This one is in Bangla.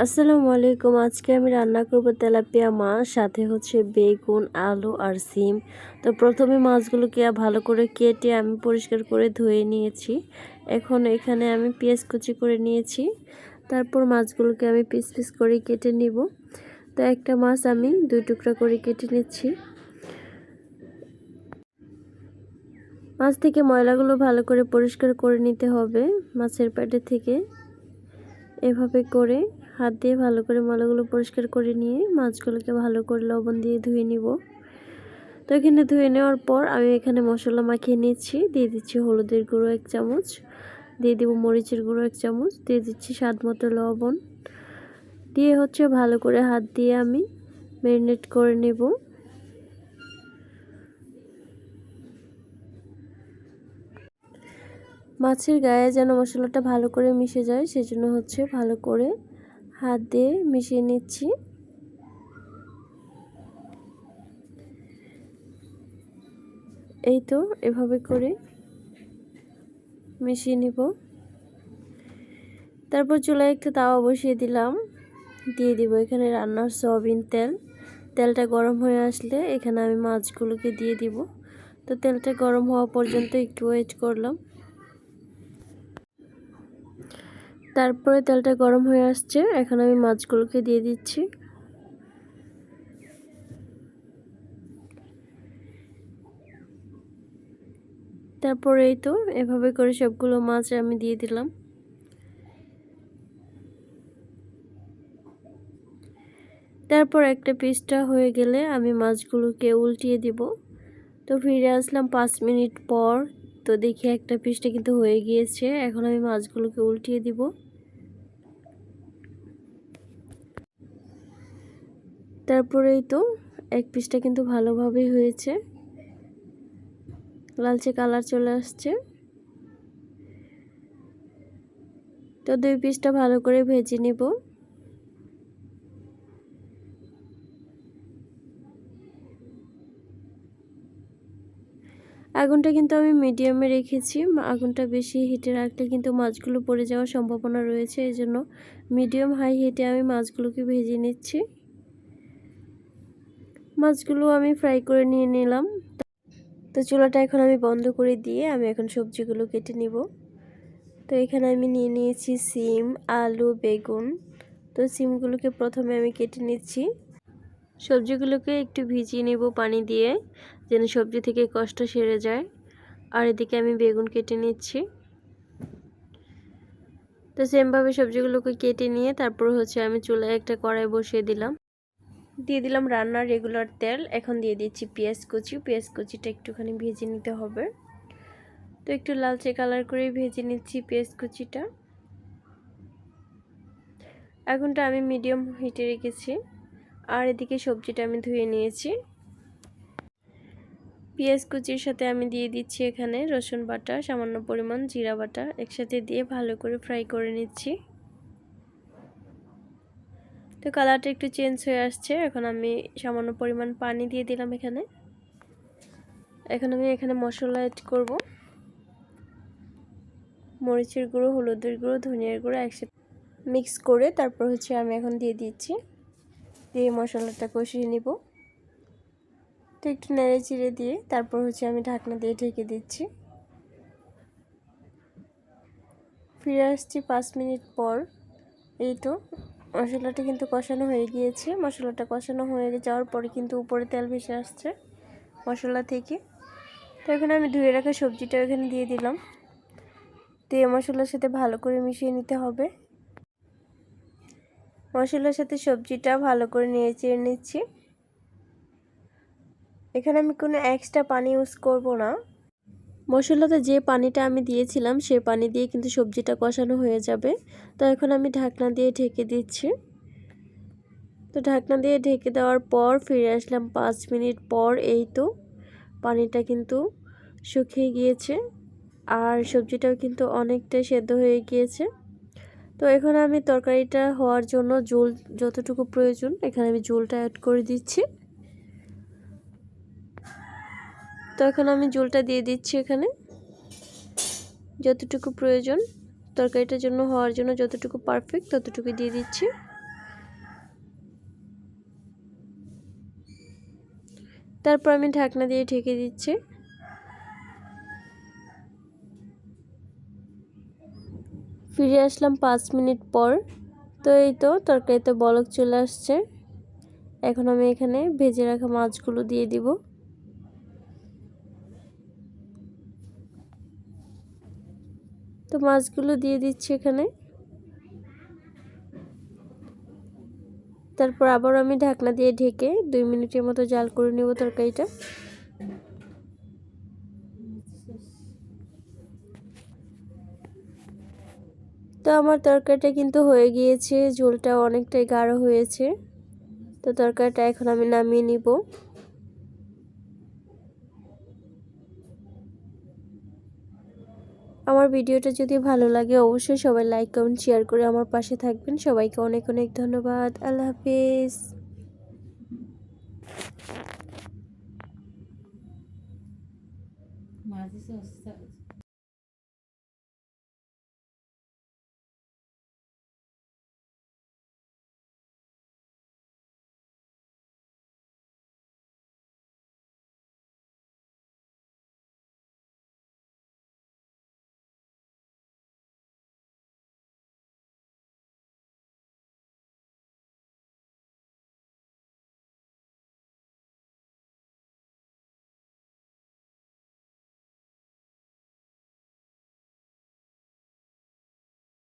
আসসালামু আলাইকুম। আজকে আমি রান্না করব তেলাপিয়া মাছ, সাথে হচ্ছে বেগুন, আলু আর সিম। তো প্রথমে মাছগুলোকে ভালো করে কেটে আমি পরিষ্কার করে ধুয়ে নিয়েছি। এখন এখানে আমি পেঁয়াজ কুচি করে নিয়েছি। তারপর মাছগুলোকে আমি পিস পিস করে কেটে নিব। তো একটা মাছ আমি দুই টুকরা করে কেটে নিচ্ছি। মাছ থেকে ময়লাগুলো ভালো করে পরিষ্কার করে নিতে হবে মাছের পেটে থেকে। এভাবে করে হাত দিয়ে ভালো করে ময়লাগুলো পরিষ্কার করে নিয়ে মাছগুলোকে ভালো করে লবণ দিয়ে ধুয়ে নিব। তো এখানে ধুয়ে নেওয়ার পর আমি এখানে মশলা মাখিয়ে নিচ্ছি। দিয়ে দিচ্ছি হলুদের গুঁড়ো এক চামচ, দিয়ে দিব মরিচের গুঁড়ো এক চামচ, দিয়ে দিচ্ছি স্বাদ মতো লবণ। দিয়ে হচ্ছে ভালো করে হাত দিয়ে আমি ম্যারিনেট করে নেব। মাছের গায়ে যেন মশলাটা ভালো করে মিশে যায়, সেজন্য হচ্ছে ভালো করে হাত দিয়ে মিশিয়ে নিচ্ছি। এই তো এভাবে করে মিশিয়ে নিব। তারপর চুলায় একটা তাওয়া বসিয়ে দিলাম। দিয়ে দিব এখানে রান্নার সয়াবিন তেল। তেলটা গরম হয়ে আসলে এখানে আমি মাছগুলোকে দিয়ে দিব। তো তেলটা গরম হওয়া পর্যন্ত একটু ওয়েট করলাম। তারপরে তেলটা গরম হয়ে আসছে। এখন আমি মাছগুলোকে দিয়ে দিচ্ছি। তারপরে এই তো, এভাবে করে সবগুলো মাছ আমি দিয়ে দিলাম। তারপর একটা পিসটা হয়ে গেলে আমি মাছগুলোকে উল্টিয়ে দিব। তো ফিরে আসলাম পাঁচ মিনিট পর। তো দেখি একটা পিসটা কিন্তু হয়ে গিয়েছে। এখন আমি মাছগুলোকে উল্টিয়ে দিব। তারপরেই তো এক পিসটা কিন্তু ভালোভাবেই হয়েছে। লালচে কালার চলে আসছে। তো দুই পিসটা ভালো করে ভেজে নিব। আগুনটা কিন্তু আমি মিডিয়ামে রেখেছি। আগুনটা বেশি হিটে রাখলে কিন্তু মাছগুলো পড়ে যাওয়ার সম্ভাবনা রয়েছে এই জন্য মিডিয়াম হাই হিটে আমি মাছগুলোকে ভেজে নিচ্ছি। মাছগুলো আমি ফ্রাই করে নিয়ে নিলাম। তো চুলাটা এখন আমি বন্ধ করে দিয়ে আমি এখন সবজিগুলো কেটে নিব। তো এখানে আমি নিয়ে নিয়েছি সিম, আলু, বেগুন। তো সিমগুলোকে প্রথমে আমি কেটে নিচ্ছি। সবজিগুলোকে একটু ভিজিয়ে নেব পানি দিয়ে, যেন সবজি থেকে কষ্ট সেরে যায়। আর এদিকে আমি বেগুন কেটে নিচ্ছি। তো সেমভাবে সবজিগুলোকে কেটে নিয়ে তারপর হচ্ছে আমি চুলায় একটা কড়াই বসিয়ে দিলাম। দিয়ে দিলাম রান্নার রেগুলার তেল। এখন দিয়ে দিচ্ছি পেঁয়াজ কুচি। পেঁয়াজ কুচিটা একটুখানি ভেজে নিতে হবে। তো একটু লালচে কালার করে ভেজে নিচ্ছি পেঁয়াজ কুচিটা। এখনটা আমি মিডিয়াম হিটে রেখেছি। আর এদিকে সবজিটা আমি ধুয়ে নিয়েছি। পেঁয়াজ কুচির সাথে আমি দিয়ে দিচ্ছি এখানে রসুন বাটা, সামান্য পরিমাণ জিরা বাটা, একসাথে দিয়ে ভালো করে ফ্রাই করে নিচ্ছি। তো কালারটা একটু চেঞ্জ হয়ে আসছে, এখন আমি সামান্য পরিমাণ পানি দিয়ে দিলাম এখানে। এখন আমি এখানে মশলা অ্যাড করব। মরিচের গুঁড়ো, হলুদের গুঁড়ো, ধনিয়ার গুঁড়ো একসাথে মিক্স করে তারপর হচ্ছে আমি এখন দিয়ে দিচ্ছি। দিয়ে মশলাটা কষিয়ে নিব। তো একটু নেড়ে চিড়ে দিয়ে তারপর হচ্ছে আমি ঢাকনা দিয়ে ঢেকে দিচ্ছি। ফিরে আসছি পাঁচ মিনিট পর। এই তো, মশলাটা কিন্তু কষানো হয়ে গিয়েছে। মশলাটা কষানো হয়ে যাওয়ার পরে কিন্তু উপরে তেল ভেসে আসছে মশলা থেকে। তো এখানে আমি ধুয়ে রাখা সবজিটা এখানে দিয়ে দিলাম। দিয়ে মশলার সাথে ভালো করে মিশিয়ে নিতে হবে। মশলার সাথে সবজিটা ভালো করে নিয়ে চেয়ে নিচ্ছি। এখানে আমি কোনো এক্সট্রা পানি ইউজ করব না। মশলাতে যে পানিটা আমি দিয়েছিলাম, সে পানি দিয়ে কিন্তু সবজিটা কষানো হয়ে যাবে। তো এখন আমি ঢাকনা দিয়ে ঢেকে দিচ্ছি। তো ঢাকনা দিয়ে ঢেকে দেওয়ার পর ফিরে আসলাম পাঁচ মিনিট পর। এই তো পানিটা কিন্তু শুকিয়ে গিয়েছে। আর সবজিটাও কিন্তু অনেকটা সেদ্ধ হয়ে গিয়েছে। তো এখন আমি তরকারিটা হওয়ার জন্য জোল যতটুকু প্রয়োজন, এখানে আমি জোলটা অ্যাড করে দিচ্ছি। তো এখন আমি জোলটা দিয়ে দিচ্ছি এখানে। যতটুকু প্রয়োজন, তরকারিটার জন্য হওয়ার জন্য যতটুকু পারফেক্ট ততটুকু দিয়ে দিচ্ছি। তারপর আমি ঢাকনা দিয়ে ঢেকে দিচ্ছি। ফিরে আসলাম পাঁচ মিনিট পর। তো এই তো তরকারিতে বলক চলে আসছে। এখন আমি এখানে ভেজে রাখা মাছগুলো দিয়ে দিব। তো মাছগুলো দিয়ে দিচ্ছি এখানে। তারপর আবার আমি ঢাকনা দিয়ে ঢেকে দুই মিনিটের মতো জাল করে নেব তরকারিটা। তো আমার তরকারিটা কিন্তু হয়ে গিয়েছে, ঝোলটা অনেকটাই গাঢ় হয়েছে। তো তরকারিটা এখন আমি নামিয়ে নিব। আমার ভিডিওটা যদি ভালো লাগে অবশ্যই সবাই লাইক, কমেন্ট, শেয়ার করে আমার পাশে থাকবেন। সবাইকে অনেক অনেক ধন্যবাদ। আল্লাহ হাফিজ। মাঝে